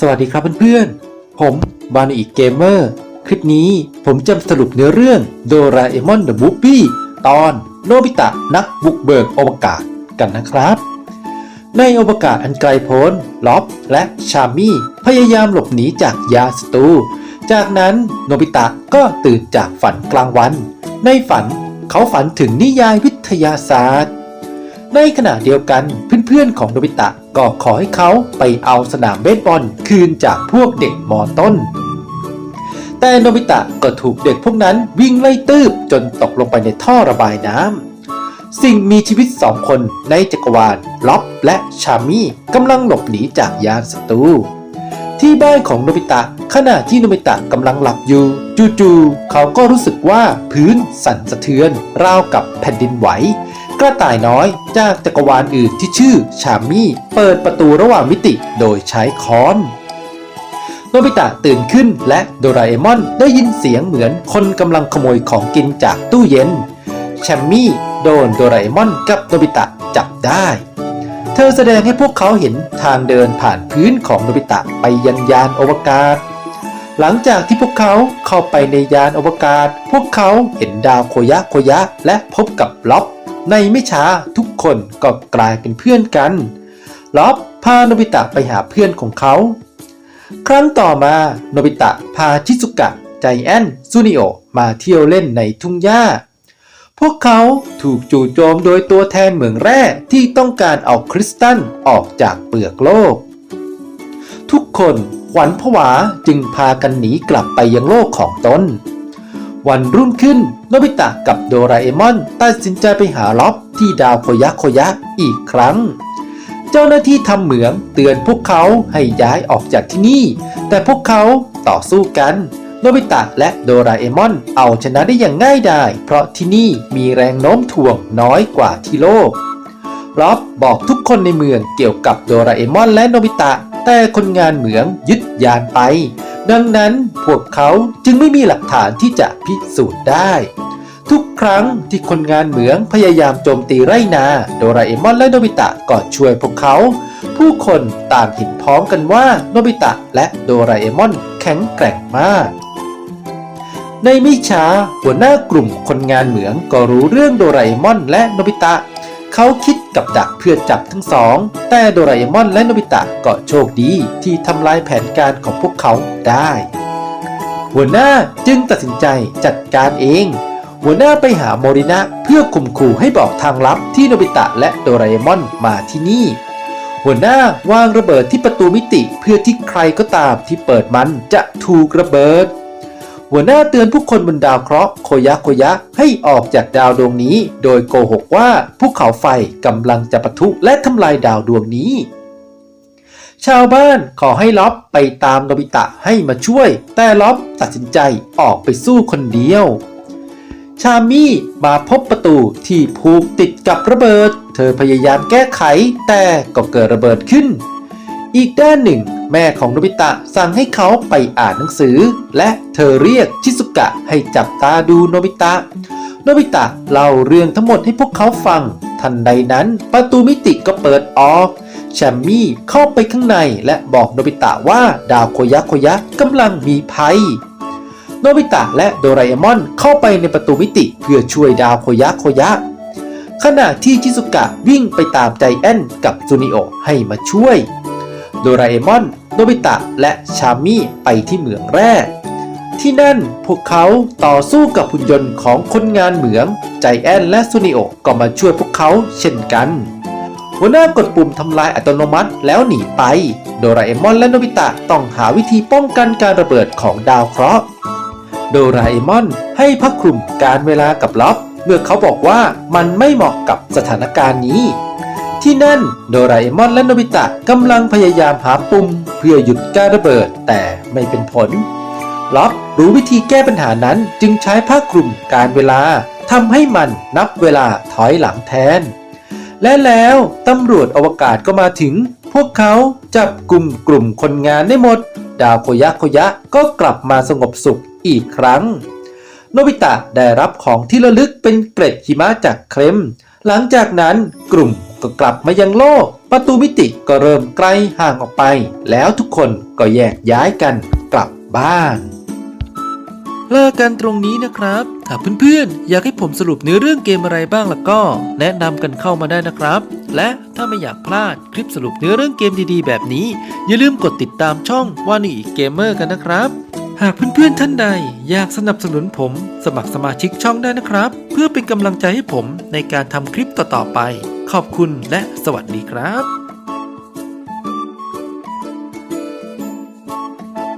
สวัสดีครับเพื่อนๆ ผมบานุอิเกมเมอร์ คลิปนี้ผมจะสรุปเนื้อเรื่องโดราเอมอนเดอะมูฟวี่ตอนโนบิตะนักบุกเบิกอวกาศกันนะครับ ในอวกาศอันไกลโพ้นล็อบและชามี่พยายามหลบหนีจากยาสตู จากนั้นโนบิตะก็ตื่นจากฝันกลางวัน ในฝันเขาฝันถึงนิยายวิทยาศาสตร์ ในขณะเดียวกัน เพื่อนๆของโนบิตะก็ขอให้เขาไปเอาสนามเบสบอลคืนจากพวกเด็กมอต้น แต่โนบิตะก็ถูกเด็กพวกนั้นวิ่งไล่ตืบจนตกลงไปในท่อระบายน้ำสิ่งมีชีวิตสองคนในจักรวาลล็อบและชามี่กำลังหลบหนีจากยานศัตรูที่บ้านของโนบิตะขณะที่โนบิตะกำลังหลับอยู่ จู่ๆเขาก็รู้สึกว่าพื้นสั่นสะเทือน ราวกับแผ่นดินไหว กระต่ายน้อยจากจักรวาลอื่นที่ชื่อชามี่ เปิดประตูระหว่างมิติโดยใช้ค้อนโนบิตะตื่นขึ้นและโดราเอมอนได้ยินเสียงเหมือนคนกำลังขโมยของกินจากตู้เย็นแชมมี่โดนโดราเอมอนกับโนบิตะจับได้ เธอแสดงให้พวกเขาเห็นทางเดินผ่านพื้นของโนบิตะไปยังยานอวกาศ หลังจากที่พวกเขาเข้าไปในยานอวกาศ พวกเขาเห็นดาวโคยะโคยะและพบกับล็อบ ในไม่ช้าทุกคนก็กลายเป็นเพื่อนกันล็อบพาโนบิตะไปหาเพื่อนของเขา ครั้งต่อมาโนบิตะพาชิซุกะใจแอนซูนิโอมาเที่ยวเล่นในทุ่งหญ้า พวกเขาถูกจู่โจมโดยตัวแทนเหมืองแร่ที่ต้องการเอาคริสตัลออกจากเปลือกโลก ทุกคนขวัญผวาจึงพากันหนีกลับไปยังโลกของตน วันรุ่งขึ้นโนบิตะกับโดราเอมอนตัดสินใจไปหาล็อบที่ดาวโคยะโคยะอีกครั้ง เจ้าหน้าที่ทำเหมืองเตือนพวกเขาให้ย้ายออกจากที่นี่ แต่พวกเขาต่อสู้กันโนบิตะและโดราเอมอนเอาชนะได้อย่างง่ายดายเพราะที่นี่มีแรงโน้มถ่วงน้อยกว่าที่โลกล็อบบอกทุกคนในเมืองเกี่ยวกับโดราเอมอนและโนบิตะ แต่คนงานเหมืองยึดยานไป ดังนั้นพวกเขาจึงไม่มีหลักฐานที่จะพิสูจน์ได้ ทุกครั้งที่คนงานเหมืองพยายามโจมตีไรนา โดราเอมอนและโนบิตะก็ช่วยพวกเขา ผู้คนต่างเห็นพร้องกันว่าโนบิตะและโดราเอมอนแข็งแกร่งมาก ในไม่ช้าหัวหน้ากลุ่มคนงานเหมืองก็รู้เรื่องโดราเอมอนและโนบิตะ เขาคิดกับดักเพื่อจับทั้งสอง แต่โดราเอมอนและโนบิตะก็โชคดีที่ทำลายแผนการของพวกเขาได้ หัวหน้าจึงตัดสินใจจัดการเอง หัวหน้าไปหาโมรินะเพื่อข่มขู่ให้บอกทางลับที่โนบิตะและโดราเอมอนมาที่นี่ หัวหน้าวางระเบิดที่ประตูมิติเพื่อที่ใครก็ตามที่เปิดมันจะถูกระเบิด หัวหน้าเตือนผู้คนบนดาวเคราะห์โคยะโคยะให้ออกจากดาวดวงนี้ โดยโกหกว่าภูเขาไฟกำลังจะปะทุและทำลายดาวดวงนี้ ชาวบ้านขอให้ล็อบไปตามโนบิตะให้มาช่วย แต่ล็อบตัดสินใจออกไปสู้คนเดียว ชามี่มาพบประตูที่ผูกติดกับระเบิด เธอพยายามแก้ไขแต่ก็เกิดระเบิดขึ้น อีกด้านหนึ่ง แม่ของโนบิตะสั่งให้เขาไปอ่านหนังสือ และเธอเรียกชิซุกะให้จับตาดูโนบิตะโนบิตะเล่าเรื่องทั้งหมดให้พวกเขาฟัง ทันใดนั้นประตูมิติก็เปิดออกแชมมี่เข้าไปข้างในและบอกโนบิตะว่าดาวโคยะโคยะกำลังมีภัยโนบิตะและโดราเอมอนเข้าไปในประตูมิติเพื่อช่วยดาวโคยะโคยะ ขณะที่ชิซุกะวิ่งไปตามใจแอนกับซูนิโอให้มาช่วย โดราเอมอน โนบิตะ และชามี่ไปที่เหมืองแร่ ที่นั่นพวกเขาต่อสู้กับหุ่นยนต์ของคนงานเหมือง ใจแอนและซูนิโอก็มาช่วยพวกเขาเช่นกันหัวหน้ากดปุ่มทำลายอัตโนมัติแล้วหนีไป โดราเอมอนและโนบิตะต้องหาวิธีป้องกันการระเบิดของดาวเคราะห์ โดราเอมอนให้พักคลุมการเวลากับล็อบเมื่อเขาบอกว่ามันไม่เหมาะกับสถานการณ์นี้ ที่นั่นโดราเอมอนและโนบิตะกำลังพยายามหาปุ่มเพื่อหยุดการระเบิดแต่ไม่เป็นผลล็อบรู้วิธีแก้ปัญหานั้นจึงใช้ผ้าคลุมการเวลาทำให้มันนับเวลาถอยหลังแทน และแล้วตำรวจอวกาศก็มาถึง พวกเขาจับกลุ่มกลุ่มคนงานได้หมด ดาวโคยะโคยะก็กลับมาสงบสุขอีกครั้ง โนบิตะได้รับของที่ระลึกเป็นเกร็ดหิมะจากเคลมหลังจากนั้นกลุ่ม ก็กลับมายังโลก ประตูมิติก็เริ่มไกลห่างออกไป แล้วทุกคนก็แยกย้ายกันกลับบ้านเลิกกันตรงนี้นะครับ ถ้าเพื่อนๆ อยากให้ผมสรุปเนื้อเรื่องเกมอะไรบ้างล่ะก็ แนะนำกันเข้ามาได้นะครับ และถ้าไม่อยากพลาดคลิปสรุปเนื้อเรื่องเกมดีๆ แบบนี้ อย่าลืมกดติดตามช่องวานีเกมเมอร์กันนะครับ หากเพื่อนๆท่านใด อยากสนับสนุนผม สมัครสมาชิกช่องได้นะครับ เพื่อเป็นกำลังใจให้ผมในการทำคลิปต่อๆไป ขอบคุณและสวัสดีครับ